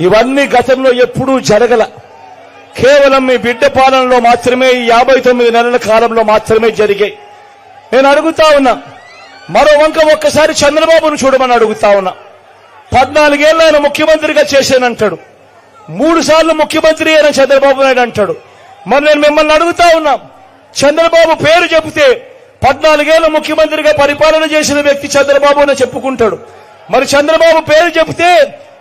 ఇవన్నీ గతంలో ఎప్పుడూ జరగల. కేవలం మీ బిడ్డ పాలనలో మాత్రమే ఈ యాభై తొమ్మిది నెలల కాలంలో మాత్రమే జరిగాయి. నేను అడుగుతా ఉన్నా మరో వంక ఒక్కసారి చంద్రబాబును చూడమని అడుగుతా ఉన్నా. పద్నాలుగేళ్ళు ఆయన ముఖ్యమంత్రిగా చేశానంటాడు. మూడు సార్లు ముఖ్యమంత్రి అయిన చంద్రబాబు నాయుడు అంటాడు. మరి నేను మిమ్మల్ని అడుగుతా ఉన్నా చంద్రబాబు పేరు చెబితే పద్నాలుగేళ్ళు ముఖ్యమంత్రిగా పరిపాలన చేసిన వ్యక్తి చంద్రబాబు అని చెప్పుకుంటాడు. మరి చంద్రబాబు పేరు చెబితే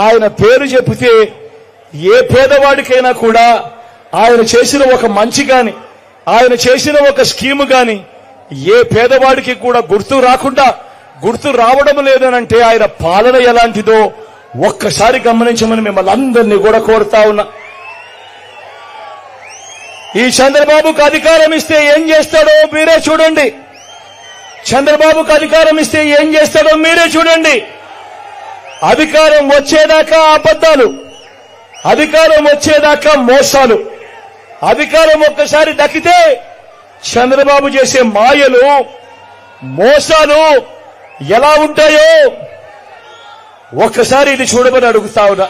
ఆయన పేరు చెబితే ఏ పేదవాడికైనా కూడా ఆయన చేసిన ఒక మంచి గాని ఆయన చేసిన ఒక స్కీమ్ గాని ఏ పేదవాడికి కూడా గుర్తు రాకుండా గుర్తు రావడం లేదనంటే ఆయన పాలన ఎలాంటిదో ఒక్కసారి గమనించమని మిమ్మల్ని అందరినీ కూడా కోరుతా ఉన్నా. ఈ చంద్రబాబుకు అధికారం ఇస్తే ఏం చేస్తాడో మీరే చూడండి. చంద్రబాబుకు అధికారం ఇస్తే ఏం చేస్తాడో మీరే చూడండి. అధికారం వచ్చేదాకా అబద్ధాలు అధికారం వచ్చేదాకా మోసాలు. అధికారం ఒక్కసారి దక్కితే చంద్రబాబు చేసే మాయలు మోసాలు ఎలా ఉంటాయో ఒక్కసారి ఇది చూడమని అడుగుతా ఉన్నా.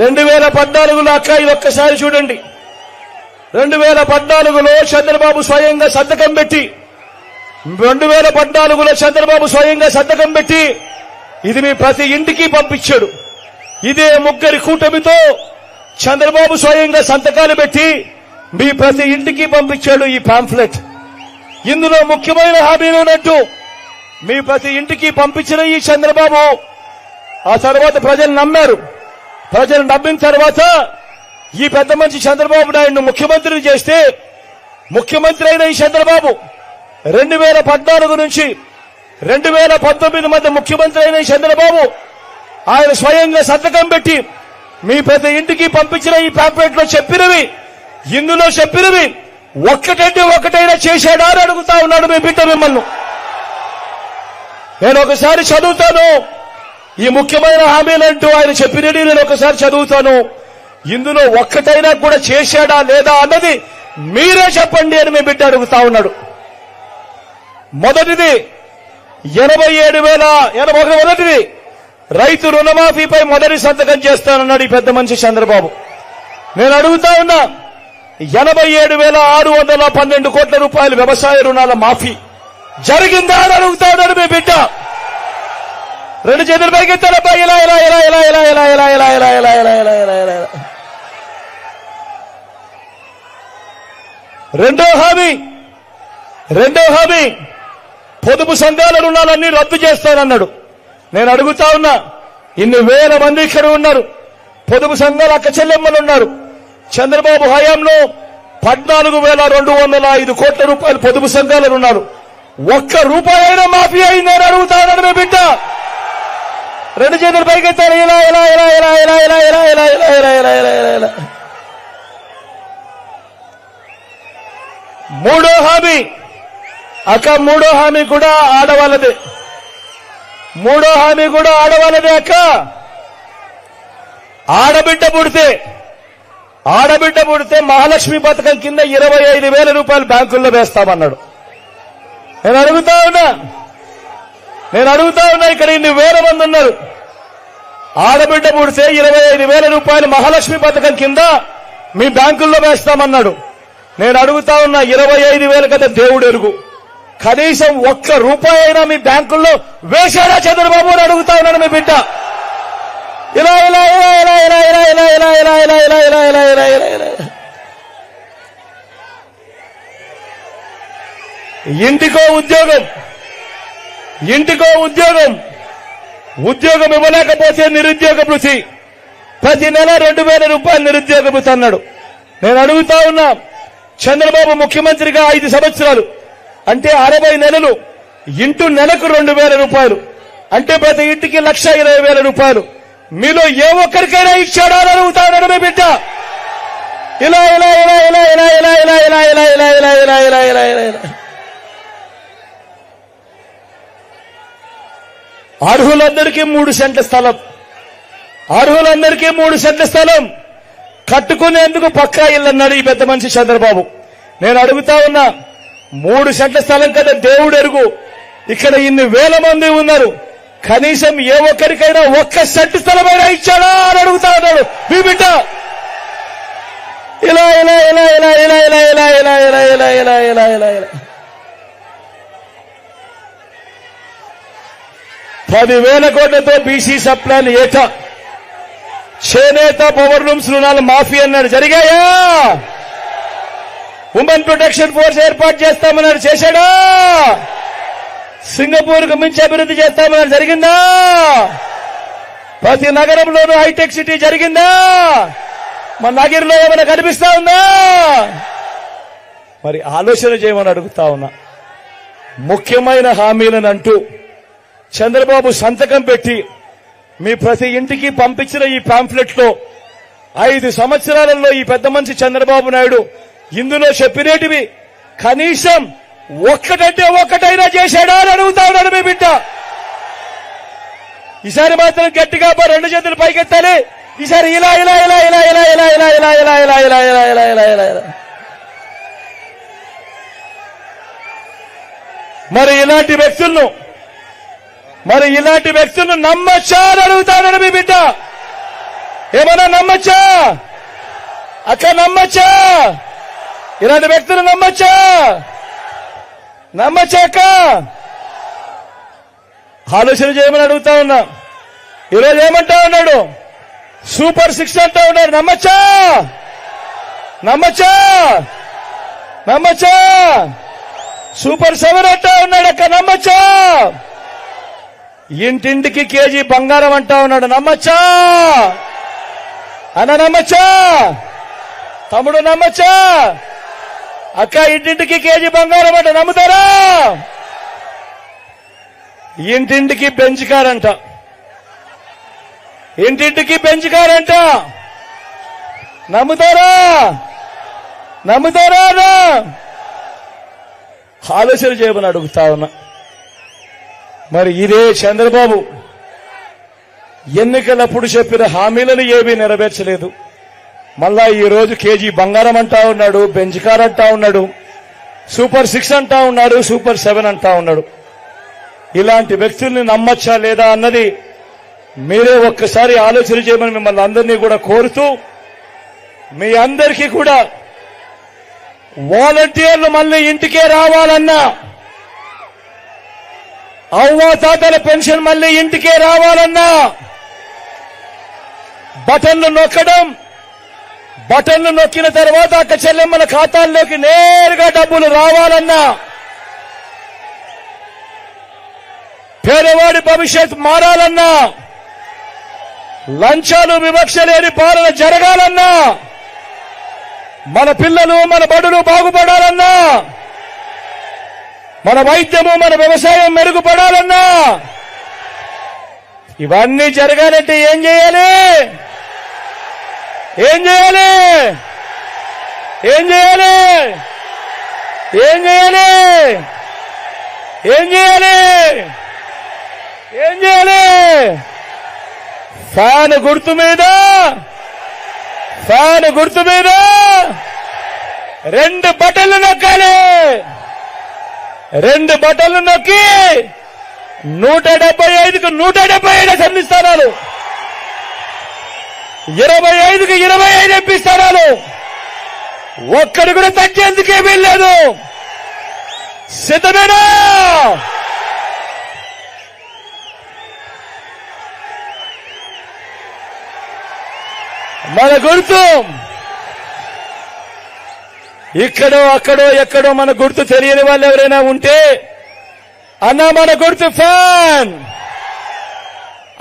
రెండు వేల పద్నాలుగులో అక్క ఇది ఒక్కసారి చూడండి. రెండు వేల పద్నాలుగులో చంద్రబాబు స్వయంగా సంతకం పెట్టి రెండు వేల పద్నాలుగులో చంద్రబాబు స్వయంగా సంతకం పెట్టి ఇది మీ ప్రతి ఇంటికి పంపించాడు. ఇదే ముగ్గురి కూటమితో చంద్రబాబు స్వయంగా సంతకాలు పెట్టి మీ ప్రతి ఇంటికి పంపించాడు ఈ పాంఫ్లెట్ ఇందులో ముఖ్యమైన హామీలు ఉన్నట్టు మీ ప్రతి ఇంటికి పంపించిన ఈ చంద్రబాబు ఆ తర్వాత ప్రజలు నమ్మారు. ప్రజలు నమ్మిన తర్వాత ఈ పెద్ద మంచి చంద్రబాబు నాయుడు ముఖ్యమంత్రిని చేస్తే ముఖ్యమంత్రి అయిన ఈ చంద్రబాబు రెండు వేల పద్నాలుగు నుంచి రెండు వేల పంతొమ్మిది మధ్య ముఖ్యమంత్రి అయిన చంద్రబాబు ఆయన స్వయంగా సంతకం పెట్టి మీ ప్రతి ఇంటికి పంపించిన ఈ పాంప్లెట్లో చెప్పినవి ఇందులో చెప్పినవి ఒక్కటంటే ఒక్కటైనా చేశాడా అని అడుగుతా ఉన్నాడు మీ బిడ్డ మిమ్మల్ని. నేను ఒకసారి చదువుతాను. ఈ ముఖ్యమైన హామీలంటూ ఆయన చెప్పినది నేను ఒకసారి చదువుతాను. ఇందులో ఒక్కటైనా కూడా చేశాడా లేదా అన్నది మీరే చెప్పండి అని మీ బిడ్డ అడుగుతా ఉన్నాడు. మొదటిది ఎనభై ఏడు వేల ఎనభై ఒకటి మొదటిది రైతు రుణమాఫీపై మొదటి సంతకం చేస్తానన్నాడు ఈ పెద్ద మనిషి చంద్రబాబు నేను అడుగుతా ఉన్నా ఎనభై ఏడు వేల ఆరు వందల పన్నెండు కోట్ల రూపాయలు వ్యవసాయ రుణాల మాఫీ జరిగిందా అని అడుగుతా ఉన్నాడు మీ బిడ్డ రెండు చేతులు పైకి ఎలా ఇలా ఇలా ఇలా ఇలా ఇలా ఇలా ఇలా ఇలా ఇలా ఇలా ఇలా ఇలా ఇలా ఇలా ఇలా రెండో హామీ రెండో హామీ పొదుపు సంఘాల రుణాలన్నీ రద్దు చేస్తానన్నాడు నేను అడుగుతా ఉన్నా ఇన్ని వేల మంది ఇక్కడ ఉన్నారు పొదుపు సంఘాల అక్క చెల్లెమ్మలు ఉన్నారు చంద్రబాబు హయాంలో పద్నాలుగు వేల రెండు వందల ఐదు కోట్ల రూపాయలు పొదుపు సంఘాలు ఉన్నారు ఒక్క రూపాయి అయినా మాఫీ అయింది అడుగుతా ఉన్నాడు మీ బిడ్డ రెండు చేతులు పైకెత్తారు ఇలా ఇలా ఇలా ఇలా ఇలా ఇలా ఇలా ఇలా ఇలా ఇలా ఇలా ఇలా ఇలా ఇలా మూడో హామీ అక్క మూడో హామీ కూడా ఆడవాళ్ళదే. మూడో హామీ కూడా ఆడవాళ్ళదే అక్క. ఆడబిడ్డ పుడితే ఆడబిడ్డ పుడితే మహాలక్ష్మి పథకం కింద ఇరవై ఐదు వేల రూపాయలు బ్యాంకుల్లో వేస్తామన్నాడు. నేను అడుగుతా ఉన్నా. నేను అడుగుతా ఉన్నా ఇక్కడ ఇన్ని వేల మంది ఉన్నారు. ఆడబిడ్డ పుడితే ఇరవై ఐదు వేల రూపాయలు మహాలక్ష్మి పథకం కింద మీ బ్యాంకుల్లో వేస్తామన్నాడు. నేను అడుగుతా ఉన్నా ఇరవై ఐదు వేల కదా దేవుడు ఎరుగు కనీసం ఒక్క రూపాయి అయినా మీ బ్యాంకుల్లో వేశాడా చంద్రబాబు అని అడుగుతా ఉన్నాను మీ బిడ్డ ఇలా ఇలా ఇలా ఇలా ఇలా ఇలా ఇలా ఇలా ఇలా ఇలా ఇలా ఇలా ఇలా ఇలా ఇలా ఇలా ఇంటికో ఉద్యోగం ఇంటికో ఉద్యోగం ఉద్యోగం ఇవ్వలేకపోతే నిరుద్యోగ రుచి ప్రతి నెల రెండు వేల రూపాయలు నిరుద్యోగ భృతి అన్నాడు నేను అడుగుతా ఉన్నా చంద్రబాబు ముఖ్యమంత్రిగా ఐదు సంవత్సరాలు అంటే అరవై నెలలు ఇంటూ నెలకు రెండు వేల రూపాయలు అంటే ప్రతి ఇంటికి లక్ష ఇరవై వేల రూపాయలు మీలో ఏ ఒక్కరికైనా ఇచ్చాడా అని అడుగుతాడు మీ బిడ్డ ఇలా ఇలా ఇలా ఇలా ఇలా ఇలా ఇలా ఇలా ఇలా ఇలా ఇలా ఇలా ఇలా ఇలా ఇలా ఇలా అర్హులందరికీ మూడు సెంట్ల స్థలం అర్హులందరికీ మూడు సెంట్ల స్థలం కట్టుకునేందుకు పక్కా ఇల్లు అన్నాడు ఈ పెద్ద మనిషి చంద్రబాబు నేను అడుగుతా ఉన్నా మూడు సెంట్ల స్థలం కదా దేవుడు ఎరుగు ఇక్కడ ఇన్ని వేల మంది ఉన్నారు కనీసం ఏ ఒక్కరికైనా ఒక్క సెంట్ స్థలమైనా ఇచ్చాడా అని అడుగుతా ఉన్నాడు మీ బిడ్డ ఇలా ఇలా ఇలా ఇలా ఇలా ఇలా ఇలా ఇలా ఇలా ఇలా ఇలా ఇలా ఇలా ఇలా పదివేల కోట్లతో బీసీ సప్లాన్ ఏట చేనేత పవర్ రూమ్స్ రుణాలు మాఫీ అన్నాడు జరిగాయా ఉమెన్ ప్రొటెక్షన్ ఫోర్స్ ఏర్పాటు చేస్తామన్నాడు చేశాడా. సింగపూర్కు మించి అభివృద్ధి చేస్తామన్నాడు జరిగిందా? ప్రతి నగరంలోనూ హైటెక్ సిటీ జరిగిందా? మన నగిరిలో ఏమైనా కనిపిస్తా ఉందా? మరి ఆలోచన చేయమని అడుగుతా ఉన్నా. ముఖ్యమైన హామీలను అంటూ చంద్రబాబు సంతకం పెట్టి మీ ప్రతి ఇంటికి పంపించిన ఈ పాంఫ్లెట్లో ఐదు సంవత్సరాలలో ఈ పెద్ద మనిషి చంద్రబాబు నాయుడు ఇందులో చెప్పినేటివి కనీసం ఒక్కటంటే ఒక్కటైనా చేశాడా అని అడుగుతా ఉన్నాడు మీ బిడ్డ ఈసారి మాత్రం గట్టిగా పో, రెండు చేతులు పైకెత్తాలి ఈసారి ఇలా ఇలా ఇలా ఇలా ఇలా ఇలా ఇలా ఇలా ఇలా ఇలా ఇలా ఇలా ఇలా ఇలా ఇలా ఇలా మరి ఇలాంటి వ్యక్తులను మరి ఇలాంటి వ్యక్తులను నమ్మచ్చా అని అడుగుతాడు మీ బిడ్డ ఏమన్నా నమ్మచ్చా అక్క నమ్మచ్చా ఇలాంటి వ్యక్తులు నమ్మచ్చా? నమ్మచ్చాక? అక్క ఆలోచన చేయమని అడుగుతా ఉన్నా. ఈరోజు ఏమంటా ఉన్నాడు? సూపర్ సిక్స్ అంటా ఉన్నాడు. నమ్మచ్చా? నమ్మచ్చా? నమ్మచ్చా? సూపర్ సెవెన్ అంటా ఉన్నాడు అక్క. నమ్మచ్చా? ఇంటింటికి కేజీ బంగారం అంటా ఉన్నాడు. నమ్మచ్చా? అన్న నమ్మచ్చా? తమ్ముడు నమ్మచ్చా? అక్క ఇంటింటికి కేజీ బంగారం అంట నమ్ముతారా? ఇంటింటికి బెంచ్ ఇంటింటికి బెంచ్ నమ్ముతారా? నమ్ముతారా ఆలోచన చేయమని అడుగుతా ఉన్నా. మరి ఇదే చంద్రబాబు. ఎన్నికలప్పుడు చెప్పిన హామీలను ఏమీ నెరవేర్చలేదు. మళ్ళా ఈ రోజు కేజీ బంగారం అంటా ఉన్నాడు బెంచ్ కార్ అంటా ఉన్నాడు సూపర్ సిక్స్ అంటా ఉన్నాడు సూపర్ సెవెన్ అంటా ఉన్నాడు. ఇలాంటి వ్యక్తుల్ని నమ్మచ్చా లేదా అన్నది మీరే ఒక్కసారి ఆలోచన చేయమని మిమ్మల్ని అందరినీ కూడా కోరుతూ మీ అందరికీ కూడా వాలంటీర్లు మళ్ళీ ఇంటికే రావాలన్నా అవ్వ తాతల పెన్షన్ మళ్ళీ ఇంటికే రావాలన్నా బటన్లు నొక్కడం బటన్లు నొక్కిన తర్వాత అక్క చెల్లెమ్మల ఖాతాల్లోకి నేరుగా డబ్బులు రావాలన్నా పేదవాడి భవిష్యత్ మారాలన్నా లంచాలు వివక్ష లేని పాలన జరగాలన్నా మన పిల్లలు మన బడులు బాగుపడాలన్నా మన వైద్యము మన వ్యవసాయం మెరుగుపడాలన్నా ఇవన్నీ జరగాలంటే ఏం చేయాలి? ఏం చేయాలి? ఏం చేయాలి? ఏం చేయాలి? ఏం చేయాలి? ఏం చేయాలి? ఫ్యాన్ గుర్తు మీద ఫ్యాన్ గుర్తు మీద రెండు బటన్లు నొక్కాలి. రెండు బటన్లు నొక్కి నూట డెబ్బై ఐదుకు నూట డెబ్బై ఐదు అసెంబ్లీ ఇరవై ఐదుకి ఇరవై ఐదు ఎంపీ స్థానాలు. ఒక్కడు కూడా తగ్గేందుకే వీల్లేదు. సిద్ధమేనా? మన గుర్తు. ఇక్కడో అక్కడో ఎక్కడో మన గుర్తు తెలియని వాళ్ళు ఎవరైనా ఉంటే అన్న మన గుర్తు ఫ్యాన్.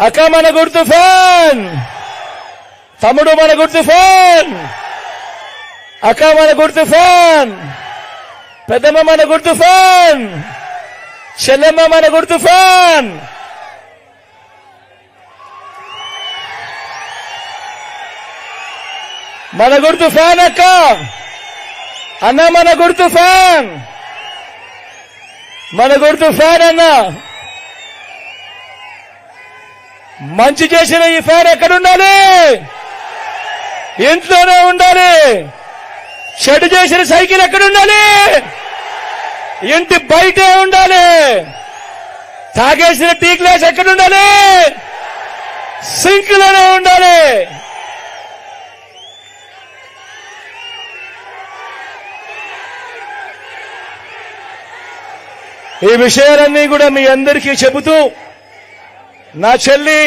అక్క మన గుర్తు ఫ్యాన్. తమ్ముడు మన గుర్తు ఫ్యాన్. అక్క మన గుర్తు ఫ్యాన్. పెద్దమ్మ మన గుర్తు ఫ్యాన్. చెల్లెమ్మ మన గుర్తు ఫ్యాన్. మన గుర్తు ఫ్యాన్ అక్క. అన్న మన గుర్తు ఫ్యాన్. మన గుర్తు ఫ్యాన్ అన్న. మంచి చేసిన ఈ ఫ్యాన్ ఎక్కడుండాలి ఇంట్లోనే ఉండాలి. చెడు చేసిన సైకిల్ ఎక్కడ ఉండాలి ఇంటి బయటే ఉండాలి. తాగేసిన టీ గ్లాస్ ఎక్కడుండాలి? సింక్లోనే ఉండాలి. ఈ విషయాలన్నీ కూడా మీ అందరికీ చెబుతూ నా చెల్లి